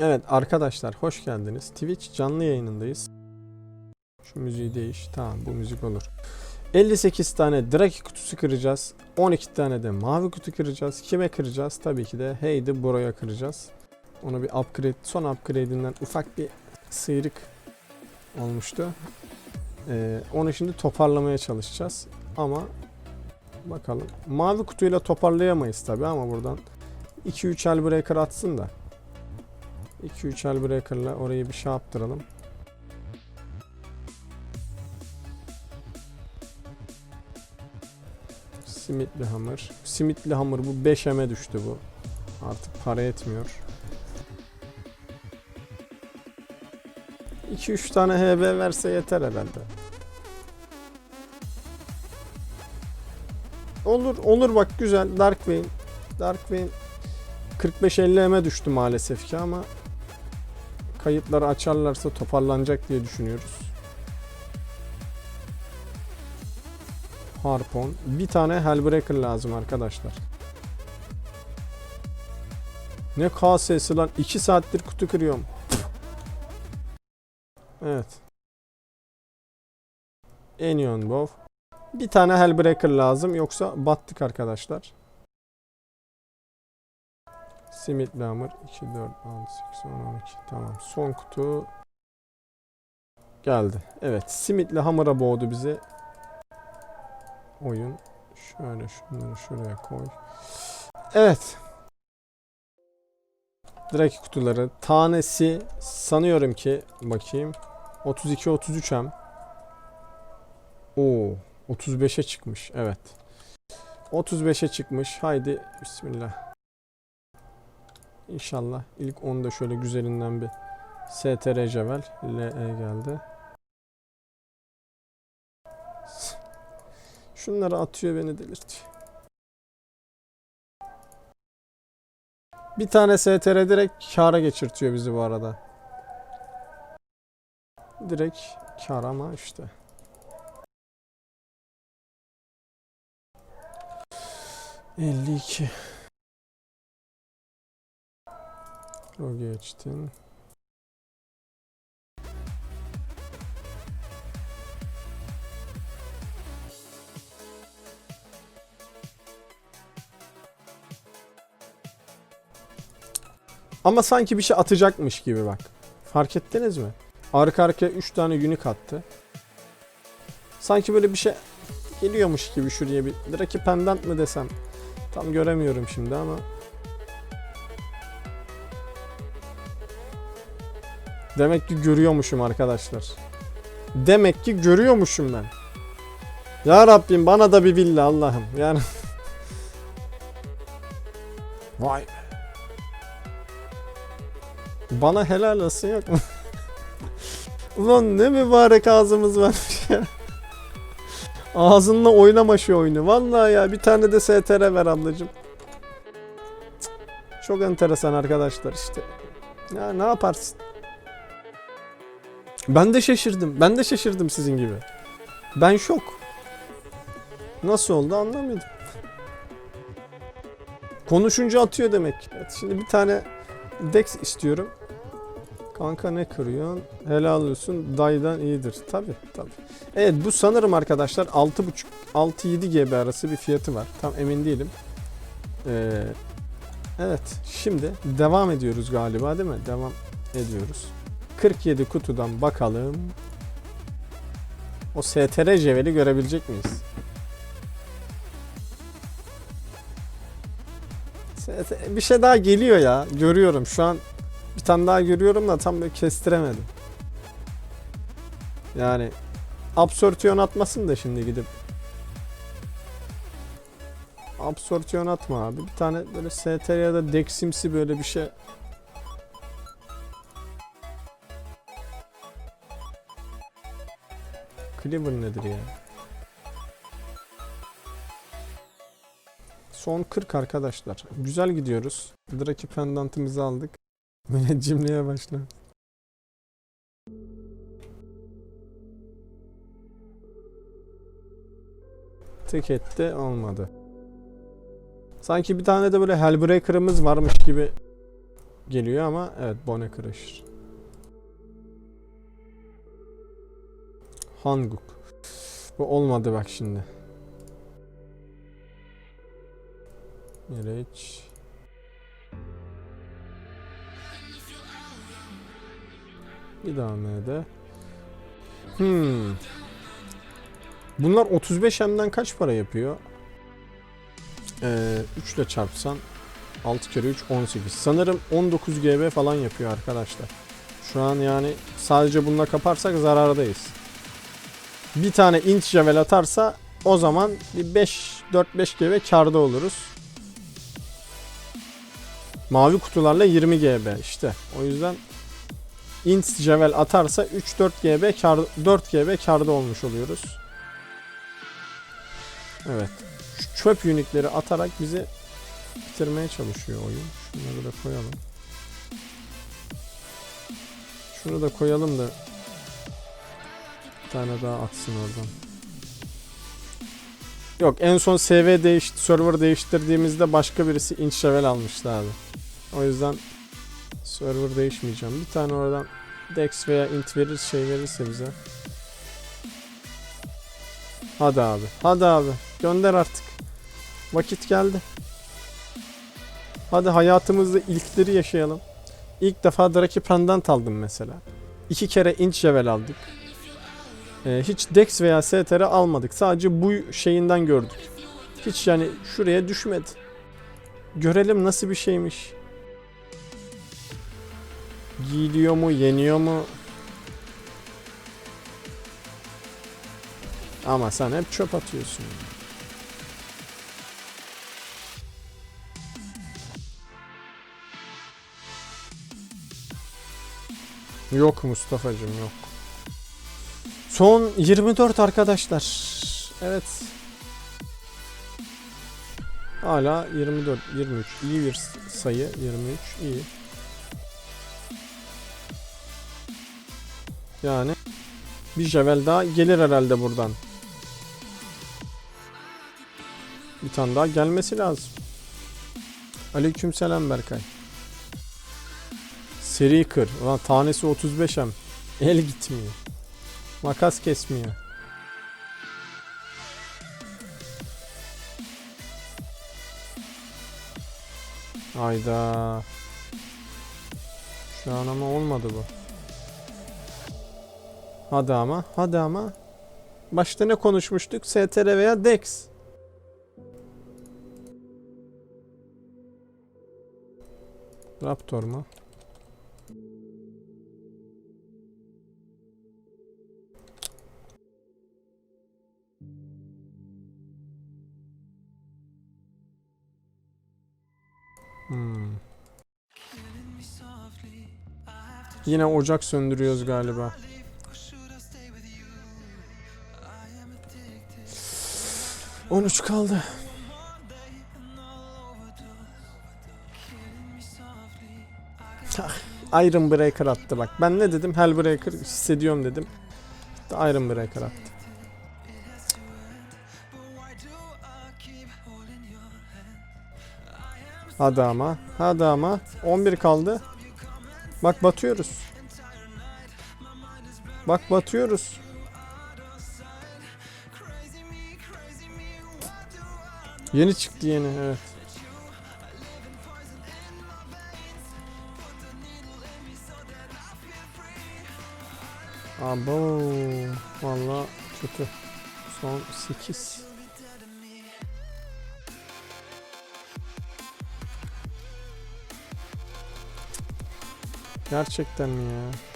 Evet arkadaşlar hoş geldiniz. Twitch canlı yayınındayız. Şu müziği değiş. Tamam bu müzik olur. 58 tane Draki kutusu kıracağız. 12 tane de mavi kutu kıracağız. Kime kıracağız? Tabii ki de Heydi Bro'ya kıracağız. Onu bir upgrade, son upgrade'inden ufak bir sıyrık olmuştu. Ee, onu şimdi toparlamaya çalışacağız. Ama bakalım. Mavi kutuyla toparlayamayız tabii ama buradan 2-3 Hellbreaker atsın da 2-3 Hellbreaker'la orayı bir şey yaptıralım. Simitli hamur. Simitli hamur bu 5M'e düştü bu. Artık para etmiyor. 2-3 tane HB verse yeter herhalde. Olur, olur bak güzel. Darkwing. Darkwing 45-50 düştü maalesef ki ama kayıtları açarlarsa toparlanacak diye düşünüyoruz. Harpon. Bir tane Hellbreaker lazım arkadaşlar. Ne KS'si lan. 2 saattir kutu kırıyorum. Evet. Enion Bow. Bir tane Hellbreaker lazım yoksa battık arkadaşlar. Simitli hamur 2, 4, 6, 8, 10, 12. Tamam. Son kutu geldi. Evet. Simitli hamura boğdu bizi. Oyun. Şöyle şunları şuraya koy. Evet. Draki kutuları. Tanesi sanıyorum ki bakayım. 32 33 hem. Oo, 35'e çıkmış. Evet. 35'e çıkmış. Haydi bismillah. İnşallah ilk onda şöyle güzelinden bir STR Cevel LE geldi. Şunları atıyor beni delirtiyor. Bir tane STR direkt kara geçirtiyor bizi bu arada. Direkt kar ama işte. Elli iki. O geçtin. Ama sanki bir şey atacakmış gibi bak. Fark ettiniz mi? Arka arkaya 3 tane unique attı. Sanki böyle bir şey geliyormuş gibi şuraya bir Draki pendant mı desem. Tam göremiyorum şimdi ama. Demek ki görüyormuşum arkadaşlar. Demek ki görüyormuşum ben. Ya Rabbim bana da bir villa Allah'ım. Yani Vay. Bana helal olsun yok mu? Ulan ne mübarek ağzımız varmış ya. Ağzınla oynama şu oyunu. Vallahi ya bir tane de STR ver ablacım. Çok enteresan arkadaşlar işte. Ya ne yaparsın? Ben de şaşırdım. Ben de şaşırdım sizin gibi. Ben şok. Nasıl oldu anlamadım. Konuşunca atıyor demek. Evet, şimdi bir tane Dex istiyorum. Kanka ne kırıyorsun? Helal olsun. Daydan iyidir. Tabi tabi. Evet bu sanırım arkadaşlar 6.5 6-7 GB arası bir fiyatı var. Tam emin değilim. Ee, evet şimdi devam ediyoruz galiba değil mi? Devam ediyoruz. 47 kutudan bakalım. O STR jeveli görebilecek miyiz? Bir şey daha geliyor ya. Görüyorum şu an bir tane daha görüyorum da tam böyle kestiremedim. Yani absorpsiyon atmasın da şimdi gidip. Absorpsiyon atma abi. Bir tane böyle STR ya da Deximsi böyle bir şey. Cleaver nedir ya? Son 40 arkadaşlar. Güzel gidiyoruz. Draki pendantımızı aldık. Müneccimliğe başla. Tek etti olmadı. Sanki bir tane de böyle Hellbreaker'ımız varmış gibi geliyor ama evet Bone. Hanguk. Bu olmadı bak şimdi. Miraç. Bir daha M'de. Hmm. Bunlar 35M'den kaç para yapıyor? Ee, 3 ile çarpsan 6 kere 3 18. Sanırım 19 GB falan yapıyor arkadaşlar. Şu an yani sadece bununla kaparsak zarardayız. Bir tane int javel atarsa o zaman bir 5 4-5 GB karda oluruz. Mavi kutularla 20 GB işte. O yüzden int javel atarsa 3-4 GB kar 4 GB karda olmuş oluyoruz. Evet. Şu çöp unitleri atarak bizi bitirmeye çalışıyor oyun. Şunları da koyalım. Şunu da koyalım da tane daha atsın oradan. Yok en son SV değiş server değiştirdiğimizde başka birisi inch level almışlardı. O yüzden server değişmeyeceğim. Bir tane oradan dex veya int verir şey verirse bize. Hadi abi. Hadi abi. Gönder artık. Vakit geldi. Hadi hayatımızda ilkleri yaşayalım. İlk defa Draki Pendant aldım mesela. İki kere inch level aldık. Ee, hiç Dex veya STR almadık. Sadece bu şeyinden gördük. Hiç yani şuraya düşmedi. Görelim nasıl bir şeymiş. Giyiliyor mu, yeniyor mu? Ama sen hep çöp atıyorsun. Yok Mustafa'cım yok. Son 24 arkadaşlar. Evet. Hala 24, 23. İyi bir sayı. 23 iyi. Yani bir Javel daha gelir herhalde buradan. Bir tane daha gelmesi lazım. Aleykümselam Berkay. Seri kır. Ulan tanesi 35M. El gitmiyor. Makas kesmiyor. Hayda. Şu an ama olmadı bu. Hadi ama, hadi ama. Başta ne konuşmuştuk? STR veya DEX. Raptor mu? Yine ocak söndürüyoruz galiba. On üç kaldı. Ah, Iron Breaker attı bak. Ben ne dedim? Hellbreaker hissediyorum dedim. Iron Breaker attı. Hadi ama. Hadi ama. 11 kaldı. Bak batıyoruz. Bak batıyoruz. Yeni çıktı yeni evet. Abo valla kötü. Son 8. Gerçekten mi ya?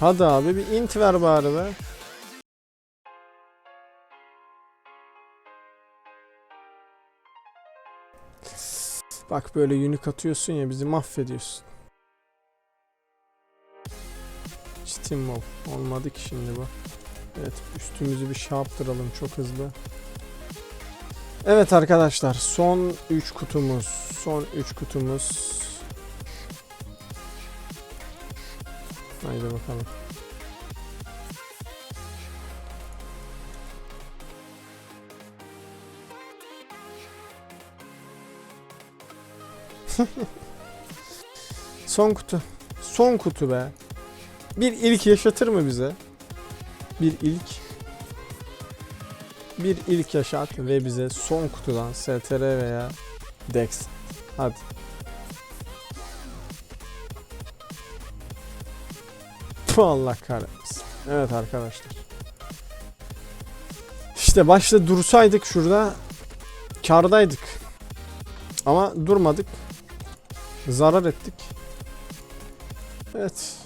Hadi abi bir int ver bari be. Bak böyle unique atıyorsun ya bizi mahvediyorsun. Steam Mob. Olmadı ki şimdi bu. Evet üstümüzü bir şey yaptıralım çok hızlı. Evet arkadaşlar son 3 kutumuz. Son 3 kutumuz. Haydi bakalım. Son kutu. Son kutu be. Bir ilk yaşatır mı bize? Bir ilk. Bir ilk yaşat ve bize son kutudan STR veya Dex. Hadi. Allah kahretmesin. Evet arkadaşlar. İşte başta dursaydık şurada kardaydık. Ama durmadık. Zarar ettik. Evet.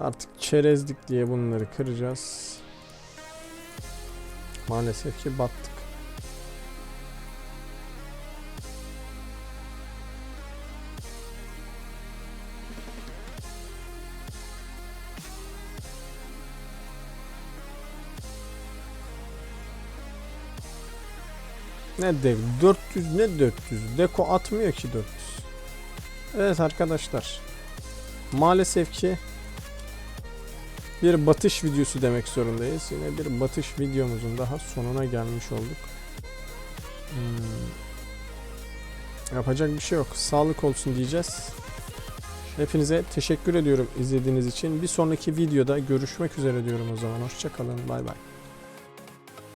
Artık çerezlik diye bunları kıracağız. Maalesef ki battık. Ne de 400 ne 400 deko atmıyor ki 400. Evet arkadaşlar. Maalesef ki bir batış videosu demek zorundayız. Yine bir batış videomuzun daha sonuna gelmiş olduk. Hmm. Yapacak bir şey yok. Sağlık olsun diyeceğiz. Hepinize teşekkür ediyorum izlediğiniz için. Bir sonraki videoda görüşmek üzere diyorum o zaman. Hoşçakalın. Bay bay.